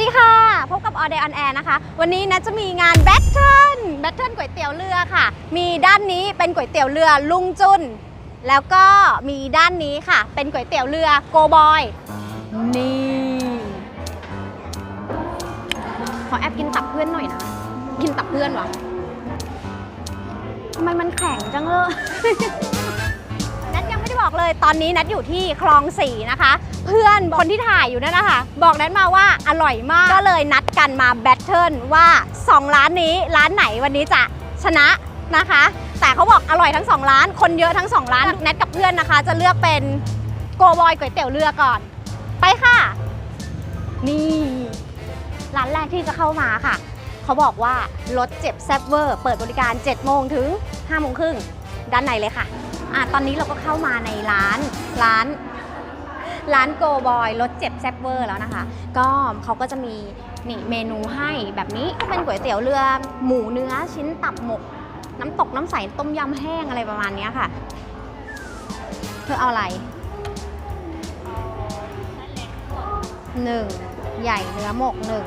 ดีค่ะ พบกับออเดย์ออนแอร์นะคะ วันนี้นะจะมีงานแบทเทิลแบทเทิลก๋วยเตี๋ยวเรือค่ะ มีด้านนี้เป็นก๋วยเตี๋ยวเรือลุงจุน แล้วก็มีด้านนี้ค่ะ เป็นก๋วยเตี๋ยวเรือโกบอย นี่ ขอแอบกินตับเพื่อนหน่อยนะ กินตับเพื่อนวะทำไมมันแข็งจังเลย บอกเลยตอนนี้นัทอยู่ที่คลองสี่นะคะ เพื่อนคนที่ถ่ายอยู่นั่นนะคะบอกนัทมาว่าอร่อยมาก ก็เลยนัดกันมาแบทเทิลว่า 2 ร้านนี้ร้านไหนวันนี้จะชนะนะคะ แต่เขาบอกอร่อยทั้ง 2 ร้าน คนเยอะทั้ง 2 ร้านแนทกับเพื่อนนะคะ จะเลือกเป็นโกบอยก๋วยเตี๋ยวเรือก่อน ไปค่ะ นี่ ร้านแรกที่จะเข้ามาค่ะ เขาบอกว่ารถเจ็บแซบเวอร์ เปิดบริการ 7 โมงถึง5โมงครึ่งด้านในเลยค่ะ อะตอนนี้เราก็เข้ามาในร้านร้านร้านโกบอยรถเจ็บแซบเวอร์แล้วนะคะ ก็เขาก็จะมีนี่เมนูให้แบบนี้ก็เป็นก๋วยเตี๋ยวเรือหมูเนื้อชิ้นตับหมก น้ำตกน้ำใสต้มยำแห้งอะไรประมาณนี้ค่ะ เธอเอาอะไรหนึ่งใหญ่เนื้อหมกหนึ่ง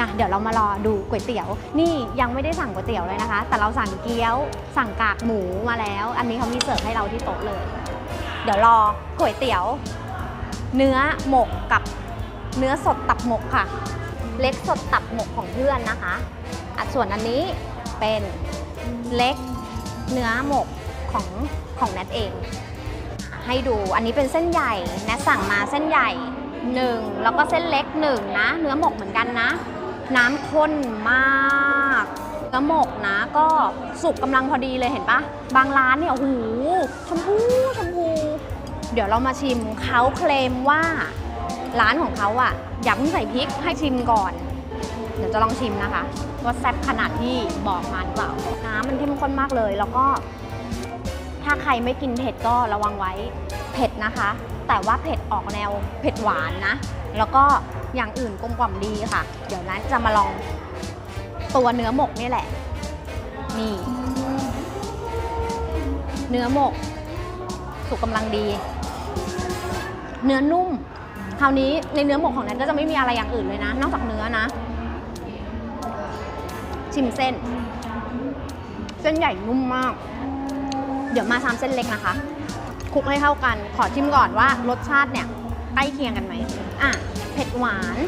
นะเดี๋ยวเรามารอดูก๋วยเตี๋ยว นี่ยังไม่ได้สั่งก๋วยเตี๋ยวเลยนะคะ แต่เราสั่งเกี๊ยว สั่งกากหมูมาแล้ว อันนี้เขามีเสิร์ฟให้เราที่โต๊ะเลย เดี๋ยวรอก๋วยเตี๋ยว เนื้อหมกกับเนื้อสดตับหมกค่ะ เล็กสดตับหมกของเพื่อนนะคะอะส่วนอันนี้เป็นเล็กเนื้อหมกของของแนทเอง ให้ดูอันนี้เป็นเส้นใหญ่แนทสั่งมาเส้นใหญ่หนึ่งแล้วก็เส้นเล็กหนึ่งนะ เนื้อหมกเหมือนกันนะ น้ำข้นมากเนื้อหมกนะก็สุกกำลังพอดีเลยเห็นปะบางร้านเนี่ยโอ้โหชมพูชมพู เดี๋ยวเรามาชิมเขาเคลมว่า ร้านของเขาอะอย่าเพิ่งใส่พริกให้ชิมก่อน เดี๋ยวจะลองชิมนะคะ ว่าแซ่บขนาดที่บอกมาหรือเปล่าน้ำมันเข้มข้นมากเลย แล้วก็ ถ้าใครไม่กินเผ็ดก็ระวังไว้เผ็ดนะคะ แต่ว่าเผ็ดออกแนวเผ็ดหวานนะ แล้วก็ อย่างอื่นกลมกล่อมดีค่ะ เดี๋ยวนะจะมาลองตัวเนื้อหมกนี่แหละ นี่ เนื้อหมก สุกกำลังดี เนื้อนุ่ม คราวนี้ในเนื้อหมกของนั้นก็จะไม่มีอะไรอย่างอื่นเลยนะ นอกจากเนื้อนะ ชิมเส้น เส้นใหญ่นุ่มมาก เดี๋ยวมาชามเส้นเล็กนะคะคลุกให้เข้ากัน ขอชิมก่อนว่ารสชาติเนี่ยใกล้เคียงกันไหมอะ เผ็ดหวาน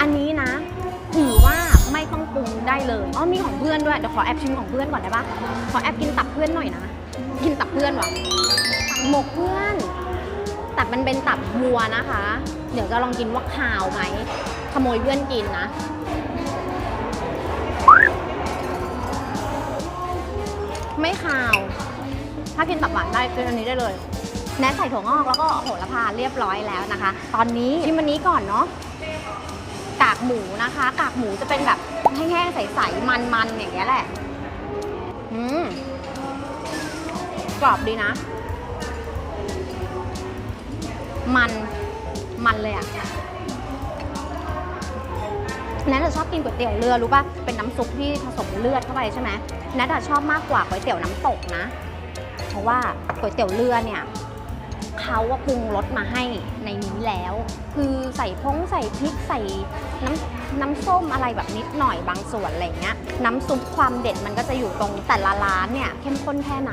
อันนี้นะ ถือว่าไม่ต้องปรุงได้เลยอ๋อมีของเพื่อนด้วยเดี๋ยวขอแอบชิมของเพื่อนก่อนได้ปะขอแอบกินตับเพื่อนหน่อยนะกินตับเพื่อนวะตับหมกเพื่อน ตับมันเป็นตับวัวนะคะ เดี๋ยวจะลองกินว่าคาวไหมขโมยเพื่อนกินนะไม่คาว ถ้ากินตับหวานได้กินอันนี้ได้เลย แนทใส่ถั่วงอกแล้วก็โหระพาเรียบร้อยแล้วนะคะ ตอนนี้ชิมอันนี้ก่อนเนาะกากหมูนะคะ กากหมูจะเป็นแบบแห้งๆใสๆมันๆอย่างเงี้ยแหละอืมกรอบดีนะ มันมันเลยอะแนทจะชอบกินก๋วยเตี๋ยวเรือรู้ป่ะ เป็นน้ำซุปที่ผสมเลือดเข้าไปใช่ไหมแนทชอบมากกว่าก๋วยเตี๋ยวน้ำตกนะ เพราะว่าก๋วยเตี๋ยวเรือเนี่ย เขาว่าปรุงรสมาให้ในนี้แล้ว คือใส่พงใส่พริกใส่น้ำน้ำส้มอะไรแบบนิดหน่อยบางส่วนอะไรเงี้ยน้ำซุปความเด็ดมันก็จะอยู่ตรงแต่ละร้านเนี่ยเข้มข้นแค่ไหน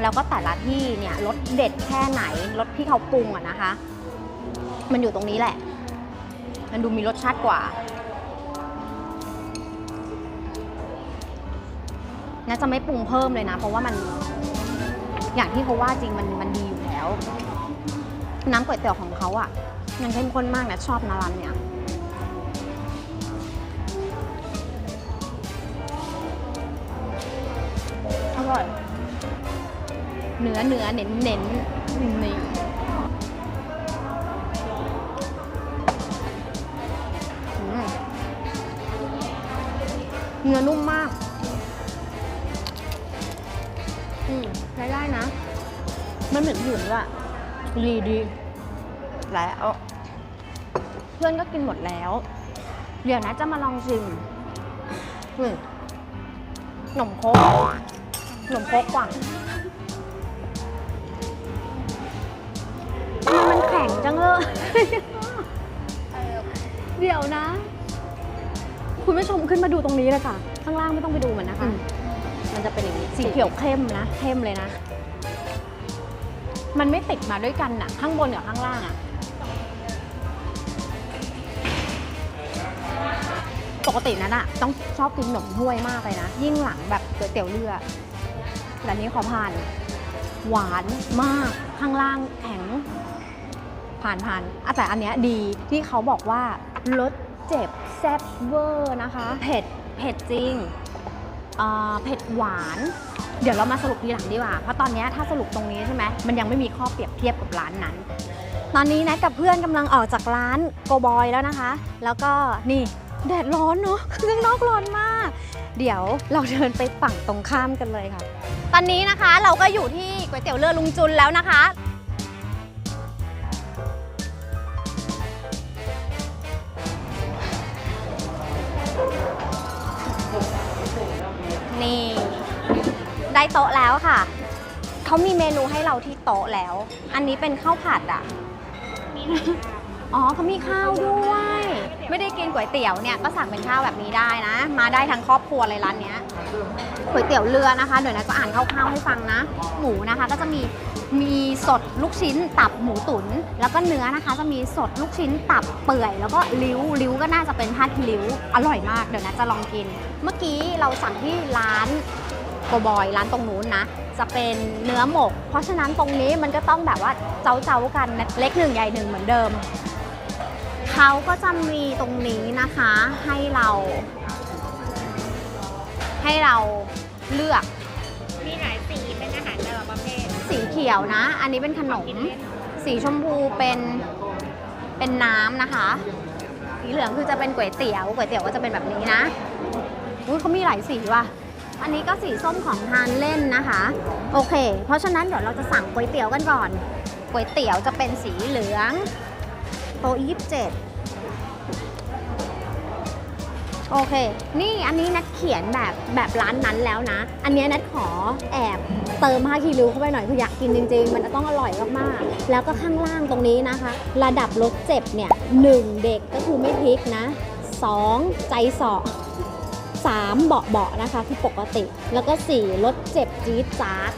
แล้วก็แต่ละที่เนี่ยรสเด็ดแค่ไหนรสที่เขาปรุงอะนะคะ มันอยู่ตรงนี้แหละ มันดูมีรสชาติกว่าน่าจะไม่ปรุงเพิ่มเลยนะ เพราะว่ามันอย่างที่เขาว่าจริงมันมันดีอยู่แล้ว น้ำก๋วยเตี๋ยวของเขาอะ มันเข้มข้นมากนะชอบนะร้านเนี้ยอร่อยเนื้อเนื้อเน้นเน้นนี่เนื้อนุ่มมาก อืมใช้ได้นะ มันเหมือนหยุ่นว่ะ ดีดีแล้วเพื่อนก็กินหมดแล้ว เดี๋ยวนะจะมาลองชิมอืมขนมโคกขนมโคกกว่างทำไมมันแข็งจังเลย เดี๋ยวนะ คุณผู้ชมขึ้นมาดูตรงนี้เลยค่ะ ข้างล่างไม่ต้องไปดูมันนะคะ มันจะเป็นอย่างนี้ สีเขียวเข้มนะ เข้มเลยนะ มันไม่ติดมาด้วยกันอะข้างบนกับข้างล่างอะปกตินั้นอะต้องชอบกินขนมถ้วยมากเลยนะ ยิ่งหลังแบบก๋วยเตี๋ยวเรือแต่นี้ขอผ่าน หวานมากข้างล่างแข็ง ผ่านผ่านแต่อันเนี้ยดีที่เขาบอกว่ารสเจ็บแซ่บเวอร์นะคะ เผ็ดเผ็ดจริง เผ็ดหวาน เดี๋ยวเรามาสรุปทีหลังดีกว่า เพราะตอนนี้ถ้าสรุปตรงนี้ใช่ไหมมันยังไม่มีข้อเปรียบเทียบกับร้านนั้น ตอนนี้นะกับเพื่อนกำลังออกจากร้านโกบอยแล้วนะคะ แล้วก็นี่แดดร้อนเนาะข้างนอกร้อนมาก เดี๋ยวเราเดินไปฝั่งตรงข้ามกันเลยค่ะ ตอนนี้นะคะเราก็อยู่ที่ก๋วยเตี๋ยวเรือลุงจุนแล้วนะคะ นี่ ได้โต๊ะแล้วค่ะ เขามีเมนูให้เราที่โต๊ะแล้ว อันนี้เป็นข้าวผัดอะอ๋ อ๋อเขามีข้าวด้วย ไม่ได้กินก๋วยเตี๋ยวเนี่ยก็สั่งเป็นข้าวแบบนี้ได้นะ มาได้ทั้งครอบครัวเลยร้านเนี้ยก๋วยเตี๋ยวเรือนะคะเดี๋ยวนะก็อ่านคร่าวๆให้ฟังนะ หมูนะคะก็จะมีมีสดลูกชิ้นตับหมูตุ๋นแล้วก็เนื้อนะคะ จะมีสดลูกชิ้นตับเปื่อย แล้วก็ลิ้วลิ้วก็น่าจะเป็นผ้าคีริ้วอร่อยมากเดี๋ยวนะจะลองกิน เมื่อกี้เราสั่งที่ร้านโกบอยร้านตรงนู้นนะ จะเป็นเนื้อหมก เพราะฉะนั้นตรงนี้มันก็ต้องแบบว่าเจ้าเจ้าๆกันเล็กหนึ่งใหญ่หนึ่งเหมือนเดิม เขาก็จะมีตรงนี้นะคะให้เรา ให้เราเลือกมีหลายสีเป็นอาหารแต่ละประเภทสีเขียวนะ อันนี้เป็นขนม สีชมพูเป็นเป็นน้ำนะคะ สีเหลืองคือจะเป็นก๋วยเตี๋ยวก๋วยเตี๋ยวก็จะเป็นแบบนี้นะอุ้ยเขามีหลายสีว่ะ อันนี้ก็สีส้มของทานเล่นนะคะ โอเค เพราะฉะนั้นเดี๋ยวเราจะสั่งก๋วยเตี๋ยวกันก่อนก๋วยเตี๋ยวจะเป็นสีเหลือง ต๊ะยี่สิบเจ็ดโอเค นี่อันนี้นัดเขียนแบบแบบร้านนั้นแล้วนะ อันนี้นัดขอแอบเติมผ้าคีริ้วเข้าไปหน่อยคืออยากกินจริง ๆ มันจะต้องอร่อยมากๆ แล้วก็ข้างล่างตรงนี้นะคะ ระดับรสเจ็บเนี่ยหนึ่งเด็กก็คือไม่พริกนะสองใจเสาะสามเบาะเบาะนะคะคือปกติ แล้วก็สี่รสเจ็บจี๊ดจ๊าด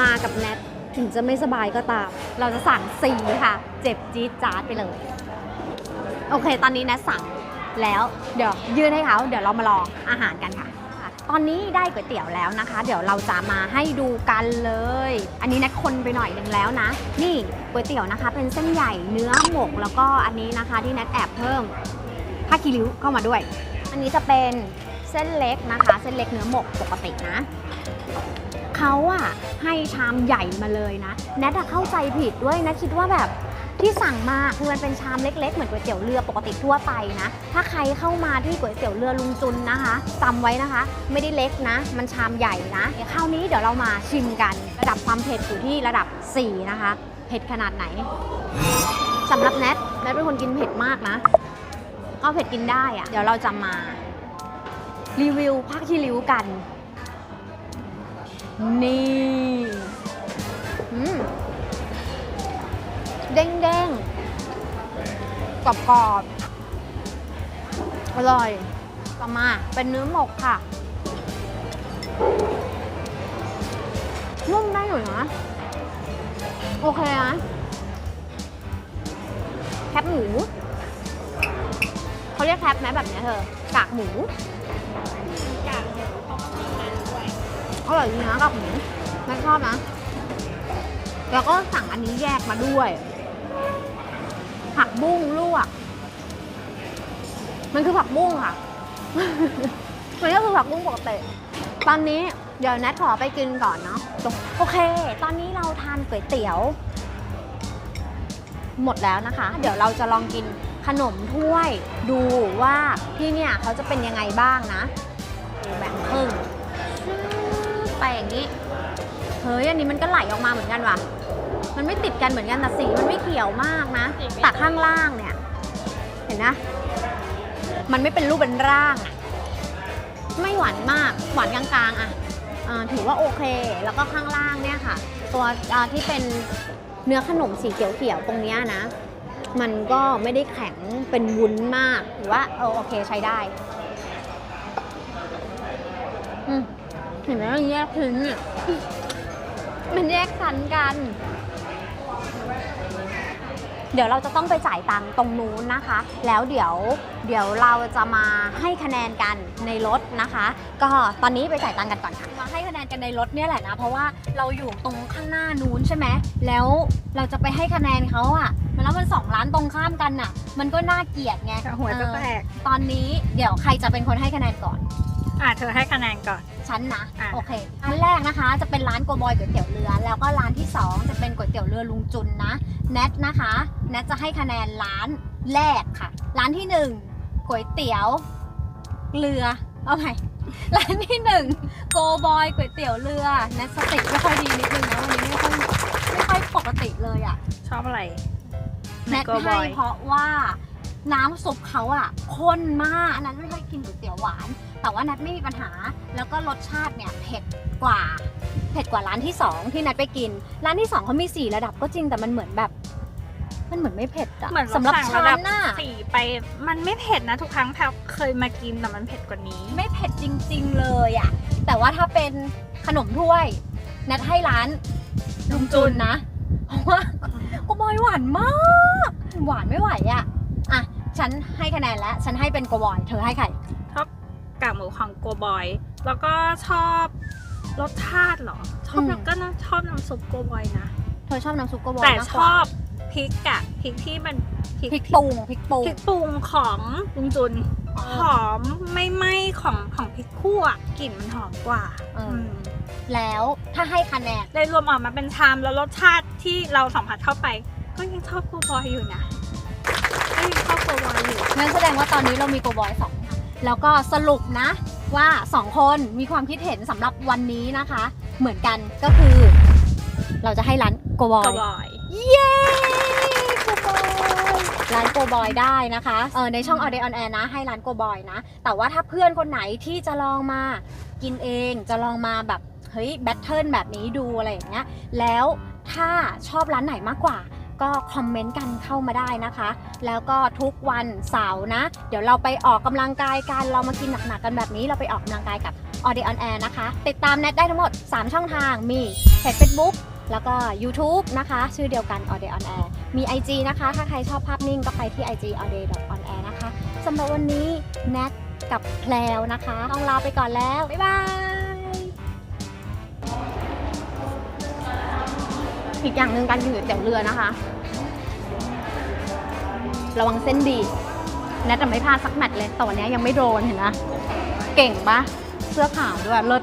มากับแนท ถึงจะไม่สบายก็ตาม เราจะสั่งสี่ค่ะ เจ็บจี๊ดจ๊าดไปเลย โอเค ตอนนี้นทสั่งแล้วเดี๋ยวยื่นให้เขาเดี๋ยวเรามาลองอาหารกันค่ะ ตอนนี้ได้ก๋วยเตี๋ยวแล้วนะคะ เดี๋ยวเราจะมาให้ดูกันเลย อันนี้นทคนไปหน่อยหนึ่งแล้วนะ นี่ก๋วยเตี๋ยวนะคะ เป็นเส้นใหญ่เนื้อหมกแล้วก็อันนี้นะคะที่แนทแอบเพิ่มผ้าคีริ้วเข้ามาด้วย อันนี้จะเป็นเส้นเล็กนะคะ เส้นเล็กเนื้อหมกปกตินะ เขาอะให้ชามใหญ่มาเลยนะ แนทอะเข้าใจผิดด้วยนะคิดว่าแบบที่สั่งมาคือมันเป็นชามเล็ก ๆ เหมือนก๋วยเตี๋ยวเรือปกติทั่วไปนะ ถ้าใครเข้ามาที่ก๋วยเตี๋ยวเรือลุงจุนนะคะจำไว้นะคะ ไม่ได้เล็กนะ มันชามใหญ่นะเดี๋ยวคราวนี้เดี๋ยวเรามาชิมกัน ระดับความเผ็ดอยู่ที่ระดับ 4 นะคะ เผ็ดขนาดไหนสำหรับแนทแนทเป็นคนกินเผ็ดมากนะ ก็เผ็ดกินได้อะเดี๋ยวเราจะมารีวิวภาคที่ริ้วกัน นี่เด้งเด้งกรอบกรอบอร่อย ต่อมาเป็นเนื้อหมกค่ะ นุ่มได้อยู่นะ โอเคนะแคบหมู เขาเรียกแคปไหมแบบนี้เธอ กากหมูจากหมูเขาก็มีมันด้วย อร่อยจริงนะกับหมูไม่ชอบนะ แล้วก็สั่งอันนี้แยกมาด้วย ผักบุ้งลวก มันคือผักบุ้งค่ะ มันก็คือผักบุ้งปกติตอนนี้เดี๋ยวแนทขอไปกินก่อนเนาะโอเค ตอนนี้เราทานก๋วยเตี๋ยว หมดแล้วนะคะ เดี๋ยวเราจะลองกินขนมถ้วยดูว่าที่เนี่ยเขาจะเป็นยังไงบ้างนะแบ่งครึ่ง ไปอย่างนี้ เฮ้ย อันนี้มันก็ไหลออกมาเหมือนกันว่ะ มันไม่ติดกันเหมือนกันแต่สีมันไม่เขียวมากนะ แต่ข้างล่างเนี่ย เห็นนะ มันไม่เป็นรูปเป็นร่างอะไม่หวานมาก หวานกลางๆ อะอ่าถือว่าโอเค แล้วก็ข้างล่างเนี่ยค่ะ ตัวอ่าที่เป็นเนื้อขนมสีเขียวๆตรงเนี้ยนะ มันก็ไม่ได้แข็งเป็นวุ้นมาก หรือว่าเออโอเคใช้ได้ อืม เห็นไหมมันแยกพื้นอะมันแยกชั้นกัน เดี๋ยวเราจะต้องไปจ่ายตังค์ตรงนู้นนะคะ แล้วเดี๋ยวเดี๋ยวเราจะมาให้คะแนนกันในรถนะคะ ก็ตอนนี้ไปจ่ายตังค์กันก่อนค่ะมาให้คะแนนกันในรถเนี่ยแหละนะเพราะว่าเราอยู่ตรงข้างหน้านู้นใช่ไหมแล้วเราจะไปให้คะแนนเขาอะแล้วมันสองร้านตรงข้ามกันน่ะมันก็น่าเกลียดไงหัวจะแตเออกตอนนี้เดี๋ยวใครจะเป็นคนให้คะแนนก่อน อะเธอให้คะแนนก่อน ชั้นนะ อะ โอเคร้านแรกนะคะ จะเป็นร้านโกบอยก๋วยเตี๋ยวเรือ แล้วก็ร้านที่2จะเป็นก๋วยเตี๋ยวเรือลุงจุนนะ แนทนะคะ แนทจะให้คะแนนร้านแรกค่ะ ร้านที่1ก๋วยเตี๋ยวเรือ เอาใหม่ ร้านที่1โกบอยก๋วยเตี๋ยวเรือ แนทสติไม่ค่อยดีนิดนึงนะวันนี้ไม่ค่อยไม่ค่อยปกติเลยอะ ชอบอะไรแนทโกบให้อยเพราะว่าน้ำซุปเขาอะข้นมากอันนั้นไม่ค่อยกินก๋วยเตี๋ยวหวาน แต่ว่านัทไม่มีปัญหา แล้วก็รสชาติเนี่ยเผ็ดกว่า เผ็ดกว่าร้านที่ 2 ที่นัทไปกิน ร้านที่2เขามี 4 ระดับก็จริงแต่มันเหมือนแบบ มันเหมือนไม่เผ็ดอะเหมือนสำหรับสั่งฉัระดับนน่ะสี่ไป มันไม่เผ็ดนะทุกครั้งแพลเคยมากินแต่มันเผ็ดกว่านี้ ไม่เผ็ดจริง ๆ เลยอะแต่ว่าถ้าเป็นขนมถ้วย นัทให้ร้านลุงจุนนะเพราะว่าโกบอยหวานมาก หวานไม่ไหวอะอะฉันให้คะแนนแล้ว ฉันให้เป็นโกบอย เธอให้ใครชอบ กากหมูของโกบอย แล้วก็ชอบรสชาติเหรอ ชอบอืมน้ำก็น่าชอบน้ำซุปโกบอยนะ เธอชอบน้ำซุปโกบอยแต่มากชกว่าอบพริกอะพริกที่มันพริกพริกปรุงพริกปรุง พริกปรุงของลุงจุนอ๋อหอมไม่ไหม้ของของพริกคั่วกลิ่นมันหอมกว่าเอออื มแล้วถ้าให้คะแนนเลยรวมออกมาเป็นชามแล้วรสชาติที่เราสัมผัสเข้าไป ก็ยังชอบโกบอยอยู่นะก็ยังชอบโกบอยอยู่ งั้นแสดงว่าตอนนี้เรามีโกบอยสอง แล้วก็สรุปนะว่าสองคนมีความคิดเห็นสำหรับวันนี้นะคะ เหมือนกันก็คือ เราจะให้ร้านโกบอโกยบอยเย้โกบอยร้านโกบอยได้นะคะเออในช่อง All Day on Air นะ ให้ร้านโกบอยนะ แต่ว่าถ้าเพื่อนคนไหนที่จะลองมากินเองจะลองมาแบบเฮ้ยแบทเทิลแบบนี้ดูอะไรอย่างเงี้ยแล้วถ้าชอบร้านไหนมากกว่า ก็คอมเมนต์กันเข้ามาได้นะคะ แล้วก็ทุกวันเสาร์นะ เดี๋ยวเราไปออกกำลังกายกัน เรามากินหนักๆกันแบบนี้ เราไปออกกำลังกายกับ a u d i on Air นะคะ ติดตามแนทได้ทั้งหมด 3 ช่องทาง มีเพจ Facebook แล้วก็ YouTube นะคะ ชื่อเดียวกัน a u d i on Air มี IG นะคะ ถ้าใครชอบภาพนิ่งก็ไปที่ IG a u d i on air นะคะสำหรับวันนี้แนทกับแพลวนะคะ ต้องลาไปก่อนแล้ว บ๊ายบาย อีกอย่างหนึ่งการกินก๋วยเตี๋ยวเรือนะคะ ระวังเส้นดีแนทจะไม่พลาดสักแมตช์เลยแต่วันนี้ยังไม่โดนเห็นนะ เก่งปะเสื้อขาวด้วยเลิศ